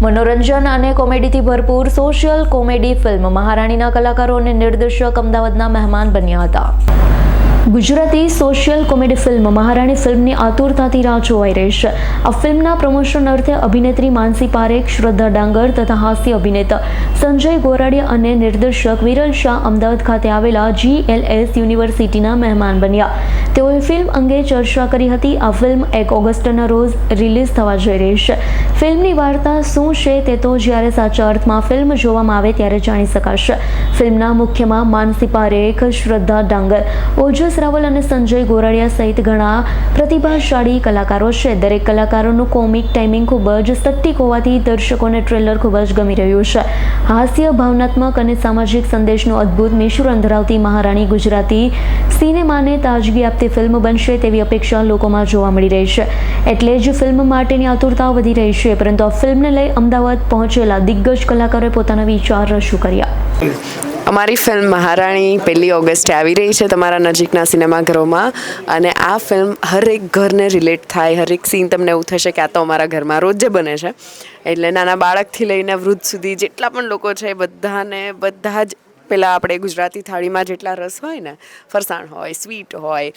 મનોરંજન અને કોમેડીથી ભરપૂર સોશિયલ કોમેડી ફિલ્મ મહારાણીના કલાકારો અને નિર્દેશક અમદાવાદના મહેમાન બન્યા હતા. ગુજરાતી સોશિયલ કોમેડી ફિલ્મ મહારાણી ફિલ્મની આતુરતાથી રાહ જોવાઈ રહી છે. આ ફિલ્મના પ્રમોશન અર્થે અભિનેત્રી માનસી પારેખ, શ્રદ્ધા ડાંગર તથા હાસ્ય અભિનેતા સંજય ગોરાડિયા અને નિર્દેશક વિરલ શાહ અમદાવાદ ખાતે આવેલા જીએલએસ યુનિવર્સિટીના મહેમાન બન્યા. તેઓએ ફિલ્મ અંગે ચર્ચા કરી હતી. આ ફિલ્મ એક ઓગસ્ટના રોજ રિલીઝ થવા જઈ રહી છે. ફિલ્મની વાર્તા શું છે તે તો જ્યારે સાચા અર્થમાં ફિલ્મ જોવામાં આવે ત્યારે જાણી શકાશે. ફિલ્મના મુખ્યમાં માનસી પારેખ, શ્રદ્ધા ડાંગર, ઓજસ રાવલ અને સંજય ગોરાડિયા સહિત ઘણા પ્રતિભાશાળી કલાકારો છે. દરેક કલાકારોનું કોમિક ટાઈમિંગ ખૂબ જ સટ્ટીક હોવાથી દર્શકોને ટ્રેલર ખૂબ જ ગમી રહ્યું છે. હાસ્ય, ભાવનાત્મક અને સામાજિક સંદેશનું અદ્ભુત મિશ્રણ ધરાવતી મહારાણી ગુજરાતી સિનેમાને તાજગી આપતી ફિલ્મ બનશે તેવી અપેક્ષા લોકોમાં જોવા મળી રહી છે. એટલે જ ફિલ્મ માટેની આતુરતા વધી રહી છે, પરંતુ આ ફિલ્મને લઈ અમદાવાદ પહોંચેલા દિગ્ગજ કલાકારોએ પોતાના વિચાર રજૂ કર્યા. અમારી ફિલ્મ મહારાણી પહેલી ઓગસ્ટે આવી રહી છે તમારા નજીકના સિનેમાઘરોમાં અને આ ફિલ્મ હરેક ઘરને રિલેટ થાય, હરેક સીન તમને એવું થશે કે આ તો અમારા ઘરમાં રોજ બને છે. એટલે નાના બાળકથી લઈને વૃદ્ધ સુધી જેટલા પણ લોકો છે બધાને, બધા જ પેલા આપણે ગુજરાતી થાળીમાં જેટલા રસ હોય ને, ફરસાણ હોય સ્વીટ હોય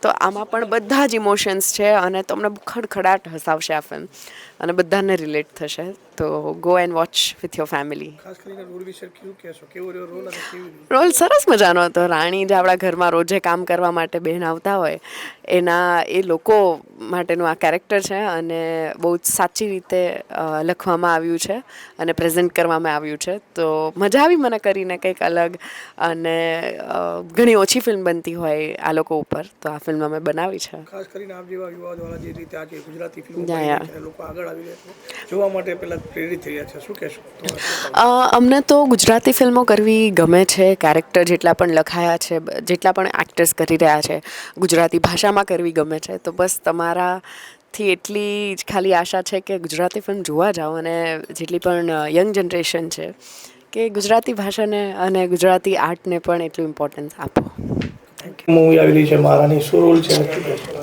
તો આમાં પણ બધા જ ઇમોશન્સ છે અને તમને ખડખડાટ હસાવશે આ ફિલ્મ અને બધાને રિલેટ થશે. તો go and watch with your family ખાસ કરીને રોલ વિશે શું કહેશો? કેવો રહ્યો રોલ અને કેવી રોલ સરસ મજાનો હતો. રાણી જે આપણા ઘરમાં રોજે કામ કરવા માટે બહેન આવતા હોય એના એ લોકો માટેનું આ કેરેક્ટર છે અને બહુ જ સાચી રીતે લખવામાં આવ્યું છે અને પ્રેઝન્ટ કરવામાં આવ્યું છે. તો મજા આવી મને કરીને કંઈક અલગ અને ઘણી ઓછી ફિલ્મ બનતી હોય આ લોકો ઉપર. તો આ ફિલ્મ અમે બનાવી છે. ખાસ કરીને આપ જેવા યુવા દ્વારા જે રીતે આજે ગુજરાતી ફિલ્મો લોકો આગળ આવી રહ્યા જોવા માટે પહેલા પ્રેરિત રહ્યા છે? શું કહેશો? અમને તો ગુજરાતી ફિલ્મો કરવી ગમે છે. કેરેક્ટર જેટલા પણ લખાયા છે જેટલા પણ એક્ટર્સ કરી રહ્યા છે, ગુજરાતી ભાષામાં કરવી ગમે છે. તો બસ તમારાથી એટલી જ ખાલી આશા છે કે ગુજરાતી ફિલ્મ જોવા જાઓ અને જેટલી પણ યંગ જનરેશન છે, કે ગુજરાતી ભાષાને અને ગુજરાતી આર્ટને પણ એટલું ઇમ્પોર્ટન્સ આપો. મૂવી આવી છે મહારાણી શું રોલ છે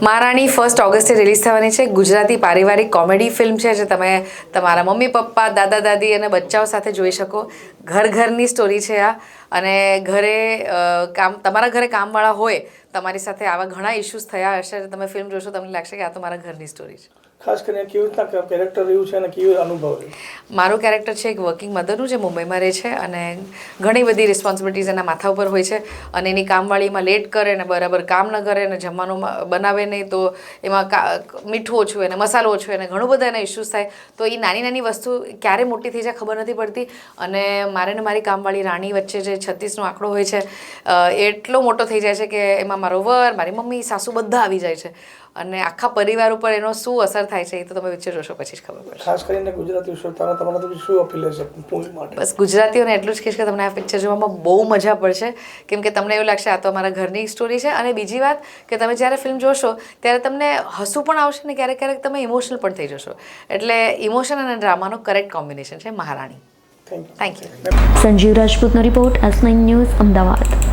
મહારાણી ફર્સ્ટ ઓગસ્ટે રિલીઝ થવાની છે. ગુજરાતી પારિવારિક કોમેડી ફિલ્મ છે, જે તમે તમારા મમ્મી, પપ્પા, દાદા, દાદી અને બચ્ચાઓ સાથે જોઈ શકો. ઘર ઘરની સ્ટોરી છે આ. અને ઘરે કામ, તમારા ઘરે કામવાળા હોય, તમારી સાથે આવા ઘણા ઇશ્યુઝ થયા હશે, તમે ફિલ્મ જોશો, તમને લાગશે કે આ તો મારા ઘરની સ્ટોરી છે. ખાસ કરીને કેવી રીતના કેરેક્ટર રહ્યું છે અને કેવી અનુભવ મારું કેરેક્ટર છે એક વર્કિંગ મધરનું જે મુંબઈમાં રહે છે અને ઘણી બધી રિસ્પોન્સિબિલિટીઝ એના માથા ઉપર હોય છે અને એની કામવાળીમાં લેટ કરે ને બરાબર કામ ન કરે ને જમવાનું બનાવે નહીં તો એમાં મીઠું ઓછું હોય ને મસાલો ઓછો હોય ને ઘણું બધા એના ઇશ્યુઝ થાય. તો એ નાની નાની વસ્તુ ક્યારે મોટી થઈ જાય ખબર નથી પડતી અને મારે ને મારી કામવાળી રાણી વચ્ચે જે છત્રીસનો આંકડો હોય છે એટલો મોટો થઈ જાય છે કે એમાં મારો વર, મારી મમ્મી, સાસુ બધા આવી જાય છે. અને આખા પરિવાર ઉપર એનો શું અસર થાય છે એ તો તમે વચ્ચે જોશો પછી જ ખબર પડશે. ખાસ કરીને ગુજરાતી શ્રોતાને તમારા તરફથી શું અપીલ હશે મૂવી માટે? બસ ગુજરાતીઓને એટલું જ કહીશ કે તમને આ પિક્ચર જોવામાં બહુ મજા પડશે. કેમ કે તમને એવું લાગશે આ તો અમારા ઘરની સ્ટોરી છે. અને બીજી વાત કે તમે જ્યારે ફિલ્મ જોશો ત્યારે તમને હસવું પણ આવશે ને ક્યારેક ક્યારેક તમે ઇમોશનલ પણ થઈ જશો. એટલે ઇમોશન અને ડ્રામાનો કરેક્ટ કોમ્બિનેશન છે મહારાણી. Thank you thank you Sanjeev રાજપૂતનો report S nine news Ahmedabad.